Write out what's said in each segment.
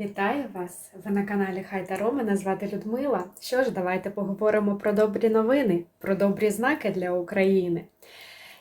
Вітаю вас! Ви на каналі Хайта. Мене звати Людмила. Що ж, давайте поговоримо про добрі новини, про добрі знаки для України.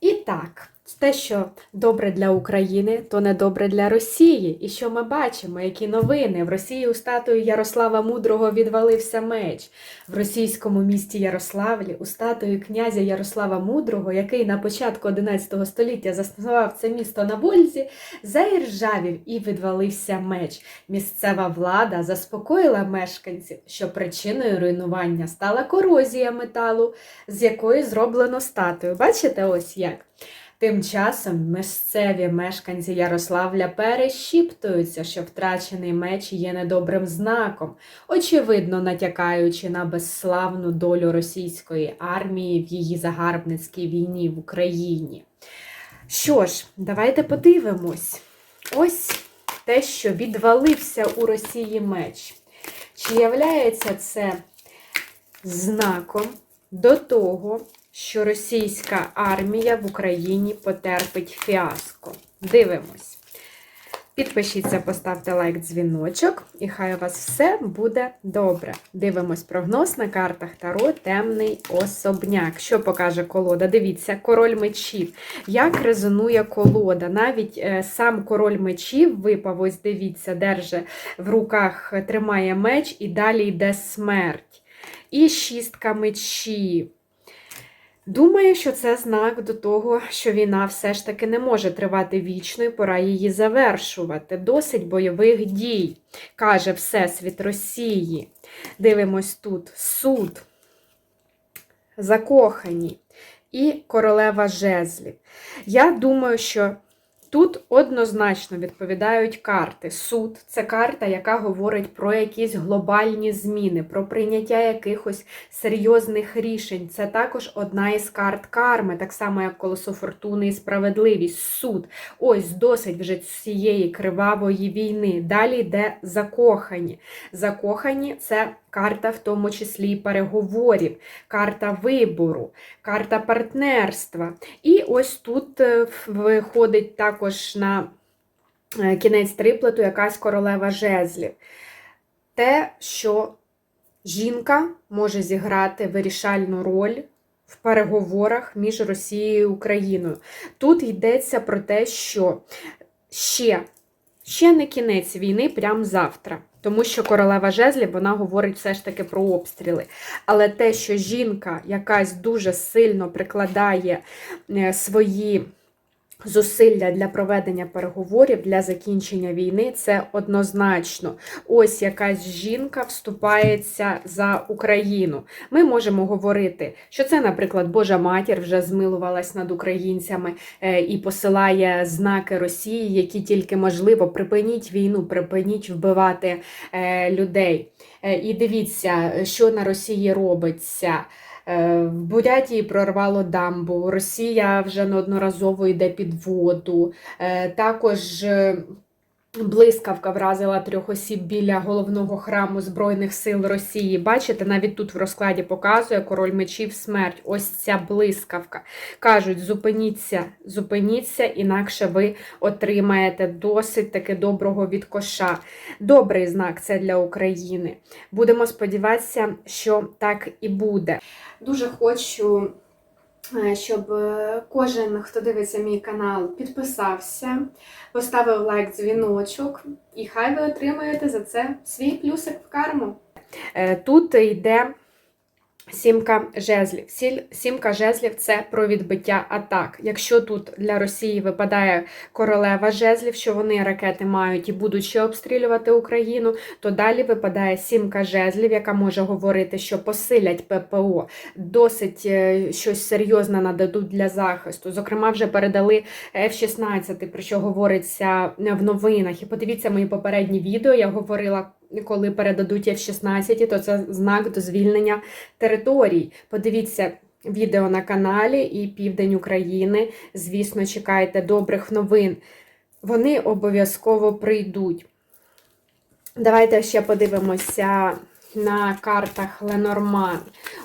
І так, те, що добре для України, то не добре для Росії. І що ми бачимо, які новини? В Росії у статуї Ярослава Мудрого відвалився меч. В російському місті Ярославлі у статуї князя Ярослава Мудрого, який на початку 11 століття заснував це місто на Вользі, заіржавів і відвалився меч. Місцева влада заспокоїла мешканців, що причиною руйнування стала корозія металу, з якої зроблено статую. Бачите, ось як? Тим часом місцеві мешканці Ярославля перешіптуються, що втрачений меч є недобрим знаком, очевидно натякаючи на безславну долю російської армії в її загарбницькій війні в Україні. Що ж, давайте подивимось. Ось те, що відвалився у Росії меч. Чи являється це знаком до того, що російська армія в Україні потерпить фіаско? Дивимось. Підпишіться, поставте лайк, дзвіночок, і хай у вас все буде добре. Дивимось прогноз на картах Таро Темний особняк. Що покаже колода? Дивіться, король мечів. Як резонує колода? Навіть е, сам король мечів випав, ось дивіться, держи в руках, тримає меч, і далі йде смерть. І шістка мечів. Думаю, що це знак до того, що війна все ж таки не може тривати вічно і пора її завершувати. Досить бойових дій, каже Всесвіт Росії. Дивимось тут суд, закохані і королева жезлів. Я думаю, що Тут однозначно відповідають карти. Суд це карта, яка говорить про якісь глобальні зміни, про прийняття якихось серйозних рішень. Це також одна із карт карми, так само як колесо фортуни і справедливість. Суд. Ось досить вже цієї кривавої війни. Далі йде закохані. Закохані це карта, в тому числі переговорів, карта вибору, карта партнерства. І ось тут е, виходить також на е, кінець триплету якась королева жезлів. Те, що жінка може зіграти вирішальну роль. В переговорах між Росією і Україною. Тут йдеться про те, що ще, ще не кінець війни, прямо завтра. Тому що королева жезлів вона говорить все ж таки про обстріли. Але те, що жінка якась дуже сильно прикладає е, свої зусилля для проведення переговорів, для закінчення війни, це однозначно. Ось якась жінка вступається за Україну. Ми можемо говорити, що це, наприклад, Божа матір вже змилувалась над українцями е, і посилає знаки Росії, які тільки можливо припиніть війну, припиніть вбивати е, людей. Е, і дивіться, що на Росії робиться. В Бурятії прорвало дамбу, Росія вже неодноразово йде під воду. Також блискавка вразила трьох осіб біля головного храму Збройних сил Росії. Бачите, навіть тут в розкладі показує король мечів смерть. Ось ця блискавка. Кажуть, зупиніться, зупиніться, інакше ви отримаєте досить таки доброго відкоша. Добрий знак це для України. Будемо сподіватися, що так і буде. Дуже хочу, щоб е, кожен, хто дивиться мій канал, підписався, поставив лайк, дзвіночок, і хай ви отримаєте за це свій плюсик в карму. Е, Тут йде Сімка жезлів. Сімка жезлів це про відбиття атак. Якщо тут для Росії випадає королева жезлів, що вони ракети мають і будуть ще обстрілювати Україну, то далі випадає сімка жезлів, яка може говорити, що посилять ППО, досить е, щось серйозне нададуть для захисту. Зокрема, вже передали F-16, про що говориться в новинах. І подивіться мої попередні відео. Я говорила. Коли передадуть F-16, то це знак до звільнення територій. Подивіться відео на каналі і Південь України. Звісно, чекайте добрих новин. Вони обов'язково прийдуть. Давайте ще подивимося на картах Ленорман.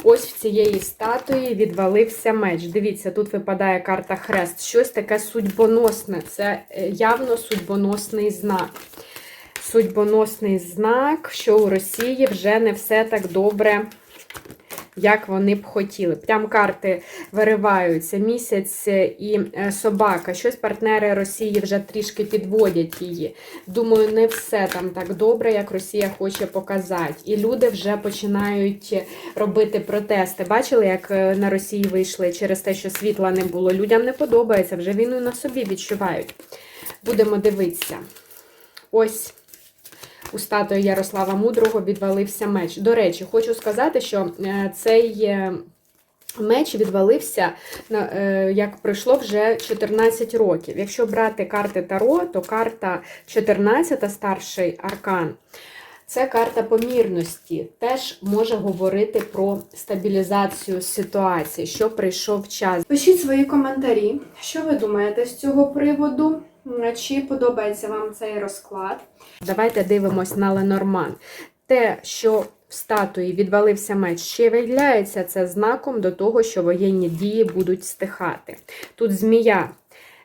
Ось в цієї статуї відвалився меч. Дивіться, тут випадає карта Хрест. Щось таке судьбоносне. Це е, явно судьбоносний знак. Судьбоносний знак, що у Росії вже не все так добре, як вони б хотіли. Прям карти вириваються. Місяць і е, собака. Щось партнери Росії вже трішки підводять її. Думаю, не все там так добре, як Росія хоче показати. І люди вже починають робити протести. Бачили, як е, на Росії вийшли через те, що світла не було. Людям не подобається, вже війну на собі відчувають. Будемо дивитися. Ось у статуї Ярослава Мудрого відвалився меч. До речі, хочу сказати, що е, цей е, меч відвалився, е, як пройшло вже 14 років. Якщо брати карти Таро, то карта 14, старший аркан. Це карта помірності, теж може говорити про стабілізацію ситуації, що прийшов час. Пишіть свої коментарі, що ви думаєте з цього приводу, чи подобається вам цей розклад. Давайте дивимось на Ленорман. Те, що в статуї відвалився меч, чи являється це знаком до того, що воєнні дії будуть стихати. Тут змія.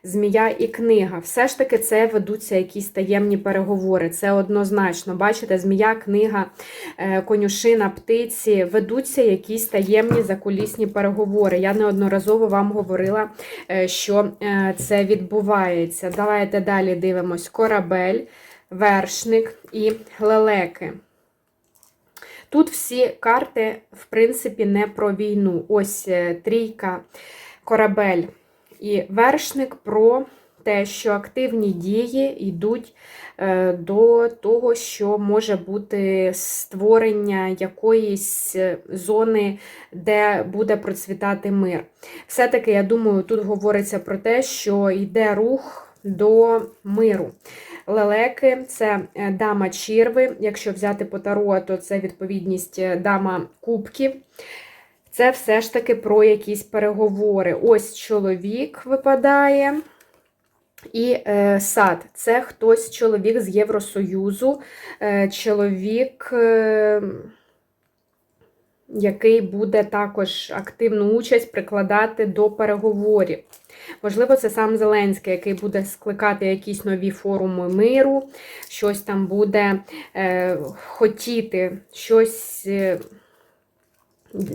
Змія і книга. Все ж таки це ведуться якісь таємні переговори. Це однозначно. Бачите, змія, книга, е, конюшина, птиці, ведуться якісь таємні закулісні переговори. Я неодноразово вам говорила, е, що е, це відбувається. Давайте далі дивимось: корабель, вершник і лелеки. Тут всі карти, в принципі, не про війну. Ось трійка, корабель і вершник про те, що активні дії йдуть е, до того, що може бути створення якоїсь е, зони, де буде процвітати мир. Все-таки, я думаю, тут говориться про те, що йде рух до миру. Лелеки це е, дама черви. Якщо взяти по таро, то це відповідність дама кубків. Це все ж таки про якісь переговори. Ось чоловік випадає. І е, сад це хтось чоловік з Євросоюзу, е, чоловік, е, який буде також активну участь прикладати до переговорів. Можливо, це сам Зеленський, який буде скликати якісь нові форуми миру, щось там буде е, хотіти, щось. Е,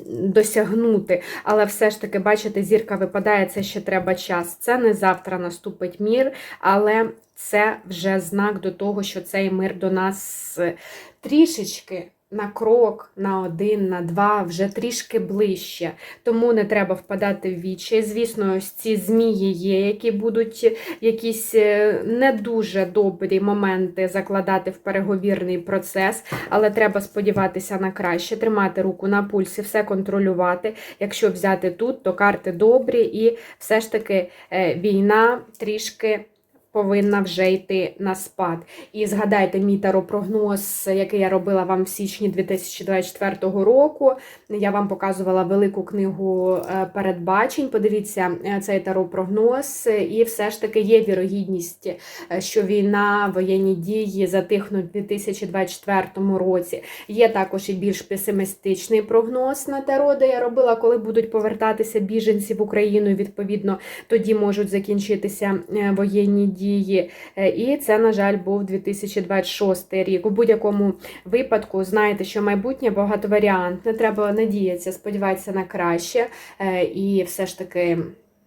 досягнути, але все ж таки, бачите, зірка випадає, це ще треба час. Це не завтра наступить мір, але це вже знак до того, що цей мир до нас е, трішечки. На крок, на один, на два, вже трішки ближче. Тому не треба впадати в вічі. Звісно, ось ці змії є, які будуть якісь е, не дуже добрі моменти закладати в переговірний процес, але треба сподіватися на краще, тримати руку на пульсі, все контролювати. Якщо взяти тут, то карти добрі, і все ж таки е, війна трішки повинна вже йти на спад. І згадайте мій таропрогноз, який я робила вам в січні 2024 року. Я вам показувала велику книгу е, передбачень. Подивіться е, цей таропрогноз, і все ж таки є вірогідність, е, що війна, воєнні дії затихнуть у 2024 році. Є також і більш песимістичний прогноз на таро, де я робила, коли будуть повертатися біженці в Україну. Відповідно, тоді можуть закінчитися воєнні дії дії. Е, І це, на жаль, був 2026 рік. У будь-якому випадку, знаєте, що майбутнє багатоваріантне, треба надіятися, сподіватися на краще. Е, І все ж таки.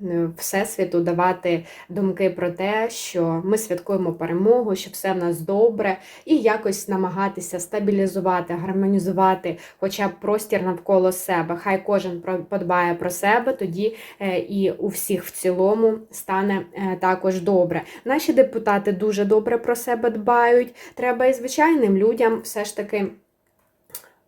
Е, Всесвіту давати думки про те, що ми святкуємо перемогу, що все в нас добре, і якось намагатися стабілізувати, гармонізувати хоча б простір навколо себе. Хай кожен подбає про себе, тоді е, і у всіх в цілому стане е, також добре. Наші депутати дуже добре про себе дбають. Треба і звичайним людям все ж таки.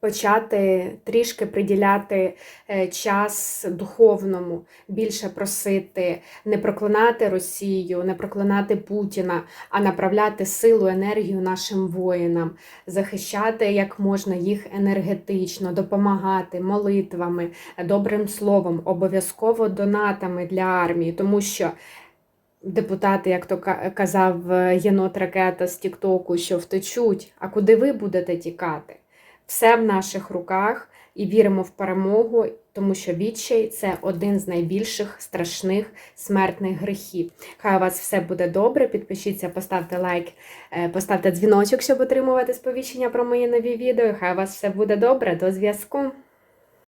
Почати трішки приділяти е, час духовному, більше просити, не проклинати Росію, не проклинати Путіна, а направляти силу, енергію нашим воїнам, захищати як можна їх енергетично, допомагати молитвами, добрим словом, обов'язково донатами для армії, тому що. Депутати, як то ка- казав е, єнот ракета з Тіктоку, що втечуть. А куди ви будете тікати? Все в наших руках і віримо в перемогу. тому що відчай це один з найбільших страшних смертних гріхів. Хай у вас все буде добре. Підпишіться, поставте лайк, е, поставте дзвіночок, щоб отримувати сповіщення про мої нові відео. Хай у вас все буде добре. До зв'язку.